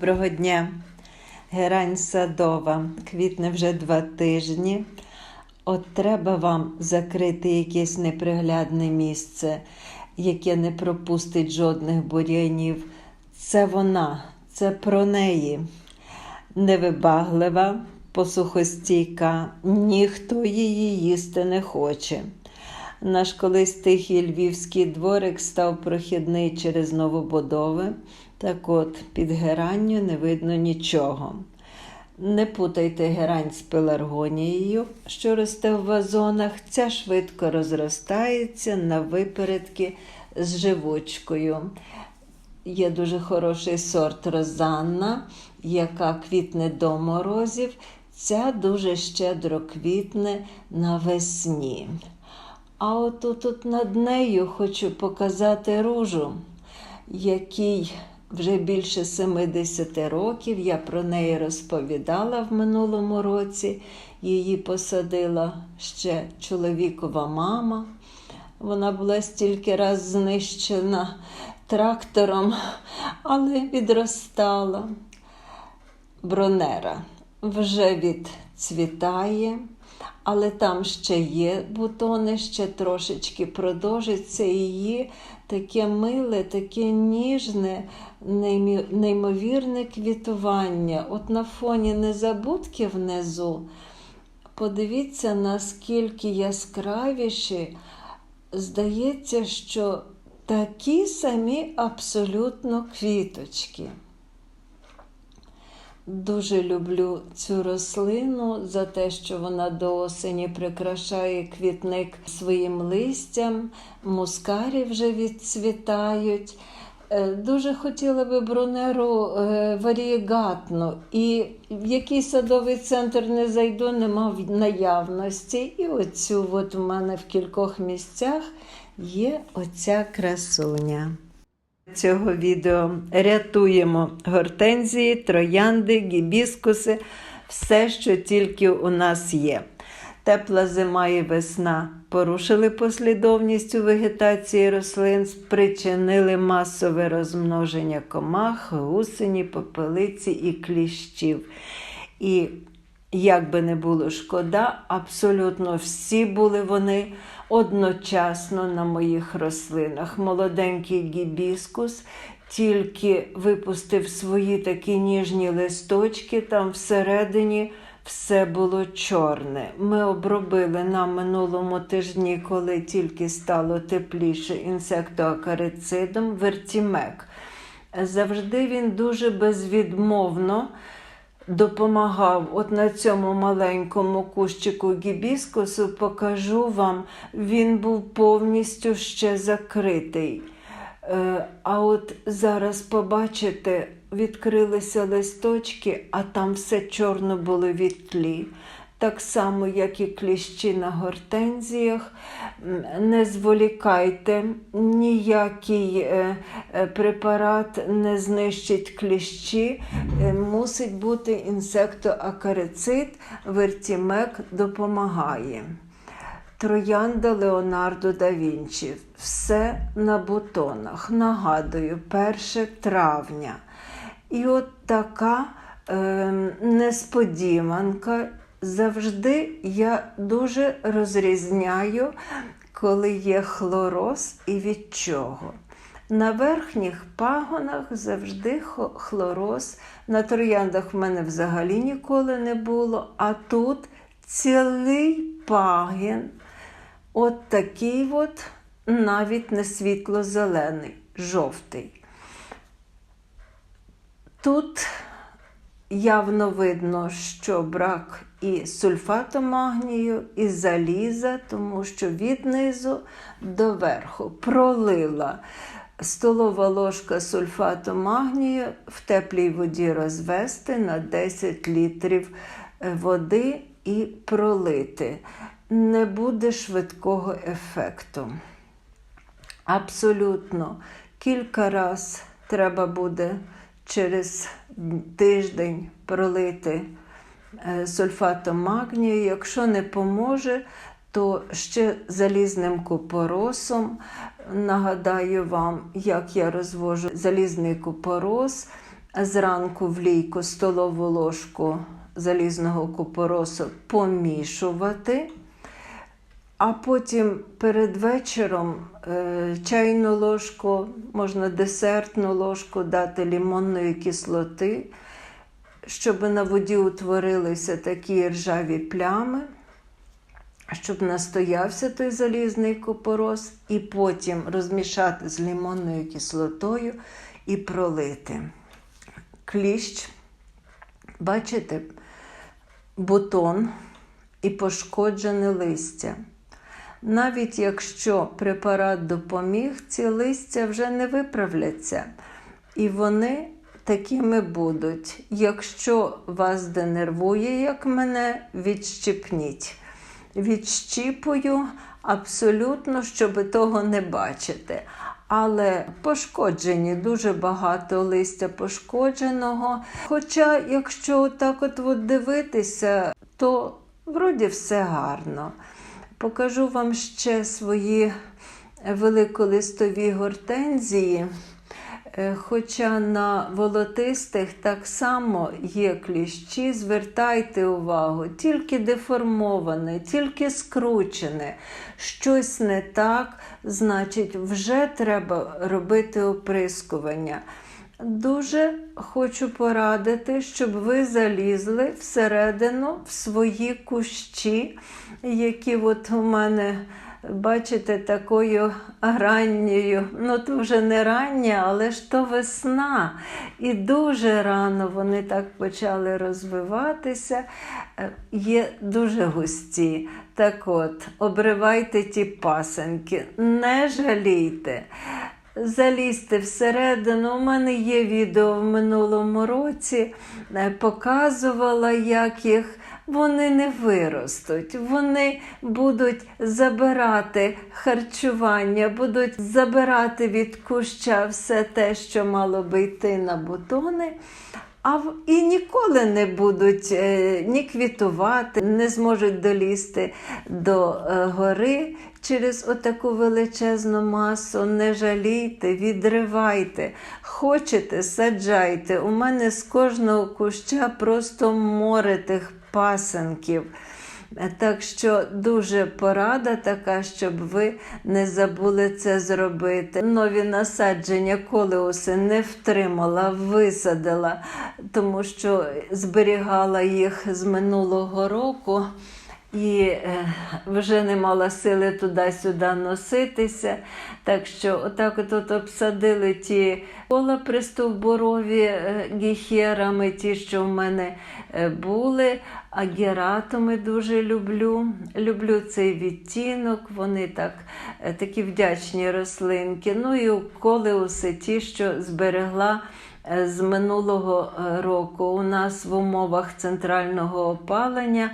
Доброго дня. Герань садова. Квітне вже два тижні. От треба вам закрити якесь неприглядне місце, яке не пропустить жодних бур'янів. Це вона, це про неї. Невибаглива, посухостійка, ніхто її їсти не хоче. Наш колись тихий львівський дворик став прохідний через новобудови. Так от, під геранню не видно нічого. Не путайте герань з пеларгонією, що росте в вазонах. Ця швидко розростається на випередки з живучкою. Є дуже хороший сорт Розанна, яка квітне до морозів. Ця дуже щедро квітне навесні. А от над нею хочу показати ружу, який вже більше 70 років. Я про неї розповідала в минулому році. Її посадила ще чоловікова мама. Вона була стільки раз знищена трактором, але відростала. Бронера вже відцвітає, але там ще є бутони, ще трошечки продовжиться її таке миле, таке ніжне, неймовірне квітування. От на фоні незабудки внизу. Подивіться, наскільки яскравіші. Здається, що такі самі абсолютно квіточки. Дуже люблю цю рослину за те, що вона до осені прикрашає квітник своїм листям, мускарі вже відцвітають. Е, Дуже хотіла би бронеру е, варієгатну, і в який садовий центр не зайду, нема в наявності. І оцю от в мене в кількох місцях є оця красуня цього відео рятуємо гортензії, троянди, гібіскуси, все, що тільки у нас є. Тепла зима і весна порушили послідовність у вегетації рослин, спричинили масове розмноження комах, гусені, попелиці і кліщів. І як би не було шкода, абсолютно всі були вони одночасно на моїх рослинах. Молоденький гібіскус тільки випустив свої такі ніжні листочки, там всередині все було чорне. Ми обробили на минулому тижні, коли тільки стало тепліше інсектоакарицидом вертімек. Завжди він дуже безвідмовно допомагав. От на цьому маленькому кущику гібіскусу покажу вам, він був повністю ще закритий. Е, А от зараз побачите, відкрилися листочки, а там все чорно було від тлі. Так само, як і кліщі на гортензіях. Не зволікайте, ніякий е, е, препарат не знищить кліщі. Е, Мусить бути інсектоакарицид, вертімек допомагає. Троянда Леонардо да Вінчі. Все на бутонах. Нагадую, 1 травня. І от така е, несподіванка. Завжди я дуже розрізняю, коли є хлороз і від чого. На верхніх пагонах завжди хлороз. На трояндах в мене взагалі ніколи не було. А тут цілий пагін, от такий от, навіть не світло-зелений, жовтий. Тут явно видно, що брак і сульфату магнію, і заліза, тому що від низу до верху пролила столова ложка сульфату магнію в теплій воді розвести на 10 літрів води і пролити. Не буде швидкого ефекту. Абсолютно кілька раз треба буде через тиждень пролити е, сульфатом магнію. Якщо не поможе, то ще залізним купоросом. Нагадаю вам, як я розвожу залізний купорос зранку в лійку столову ложку залізного купоросу помішувати. А потім перед вечором е, чайну ложку, можна десертну ложку дати лімонної кислоти, щоб на воді утворилися такі ржаві плями, щоб настоявся той залізний купорос, і потім розмішати з лімонною кислотою і пролити. Кліщ, бачите, бутон і пошкоджене листя. Навіть якщо препарат допоміг, ці листя вже не виправляться. І вони такими будуть. Якщо вас денервує, як мене, відщипніть. Відщіпую абсолютно, щоб того не бачити. Але пошкоджені дуже багато листя пошкодженого. Хоча, якщо так от, от дивитися, то вроді все гарно. Покажу вам ще свої великолистові гортензії. Е, Хоча на волотистих так само є кліщі, звертайте увагу, тільки деформоване, тільки скручене, щось не так, значить, вже треба робити оприскування. Дуже хочу порадити, щоб ви залізли всередину в свої кущі, які от у мене, бачите, такою ранньою, ну то вже не рання, але ж то весна. І дуже рано вони так почали розвиватися, Е, є дуже густі. Так от, обривайте ті пасенки, не жалійте. Залізьте всередину. У мене є відео в минулому році, е, показувала, як їх. Вони не виростуть, вони будуть забирати харчування, будуть забирати від куща все те, що мало би йти на бутони. А і ніколи не будуть е, ні квітувати, не зможуть долізти до е, гори через отаку величезну масу. Не жалійте, відривайте. Хочете, саджайте. У мене з кожного куща просто море тих пасенків. Так що дуже порада така, щоб ви не забули це зробити. Нові насадження колеуси не втримала, висадила, тому що зберігала їх з минулого року. І е, вже не мала сили туди-сюди носитися. Так що, отак от, обсадили ті кола пристовбурові е, гіхерами, ті, що в мене е, були. А гератуми дуже люблю. Люблю цей відтінок, вони так, такі вдячні рослинки. Ну і колеуси, ті, що зберегла. Е, З минулого е, року у нас в умовах центрального опалення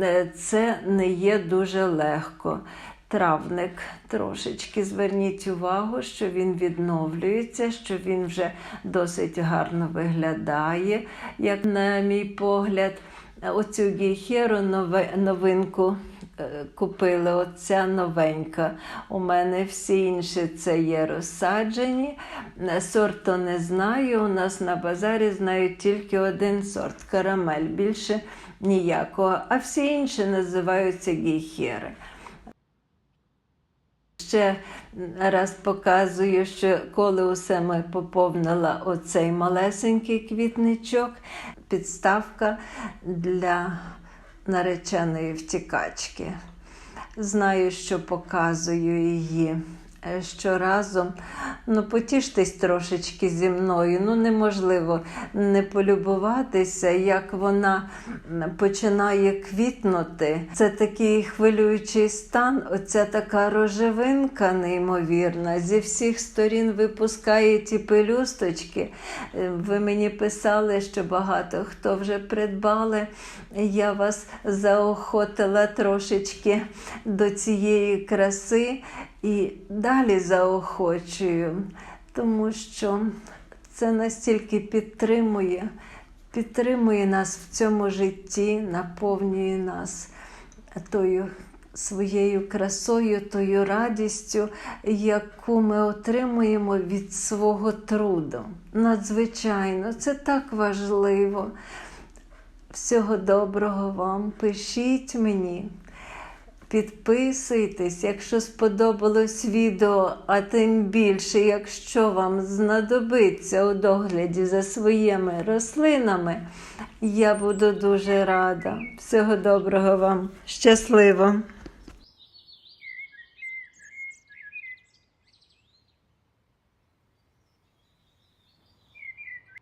е, це не є дуже легко. Травник трошечки зверніть увагу, що він відновлюється, що він вже досить гарно виглядає, як на мій погляд. Оцю гіхеру новинку купили. Оця новенька. У мене всі інші це є розсаджені. Е, Сорту не знаю. У нас на базарі знають тільки один сорт карамель, більше ніякого. А всі інші називаються гіхери. Ще раз показую, що коли усе ми поповнила оцей малесенький квітничок, підставка для нареченої втікачки. Знаю, що показую її що щоразу. Ну, потіштесь трошечки зі мною. Ну, неможливо не полюбуватися, як вона починає квітнути. Це такий хвилюючий стан, оця така рожевинка неймовірна. Зі всіх сторін випускає ті пелюсточки. Е, Ви мені писали, що багато хто вже придбали. Я вас заохотила трошечки до цієї краси і далі заохочую, тому що це настільки підтримує, підтримує нас в цьому житті, наповнює нас тою своєю красою, тою радістю, яку ми отримуємо від свого труду. Надзвичайно, це так важливо. Всього доброго вам, пишіть мені. Підписуйтесь, якщо сподобалось відео, а тим більше, якщо вам знадобиться у догляді за своїми рослинами, я буду дуже рада. Всього доброго вам. Щасливо!